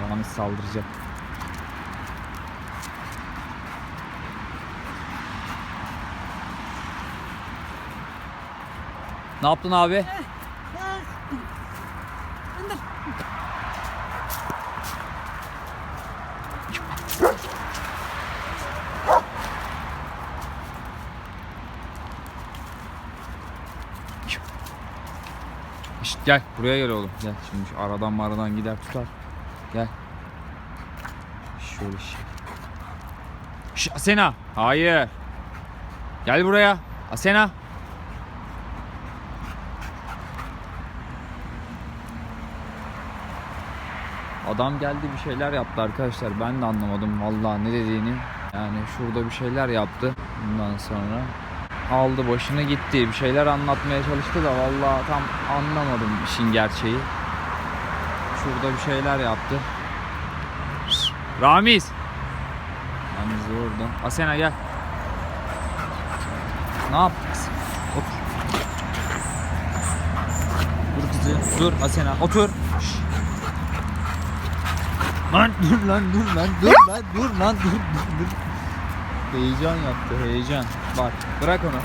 Ramiz saldıracak. Ne yaptın abi? Şşt, gel. Buraya gel oğlum. Gel. Şimdi şu aradan maradan gider tutar gel. Şöyle şey. Şş, Asena. Hayır. Gel buraya. Asena. Adam geldi bir şeyler yaptı arkadaşlar. Ben de anlamadım vallahi ne dediğini. Yani şurada bir şeyler yaptı. Bundan sonra aldı başını gitti. Bir şeyler anlatmaya çalıştı da vallahi tam anlamadım işin gerçeği. Şurada bir şeyler yaptı. Ramiz. Ramiz de orada. Asena gel. Ne yaptın? Otur. Dur kızım. Dur Asena. Otur. Şşt. Lan dur lan dur lan dur lan dur lan dur dur dur. Heyecan yaptı heyecan. Bak bırak onu.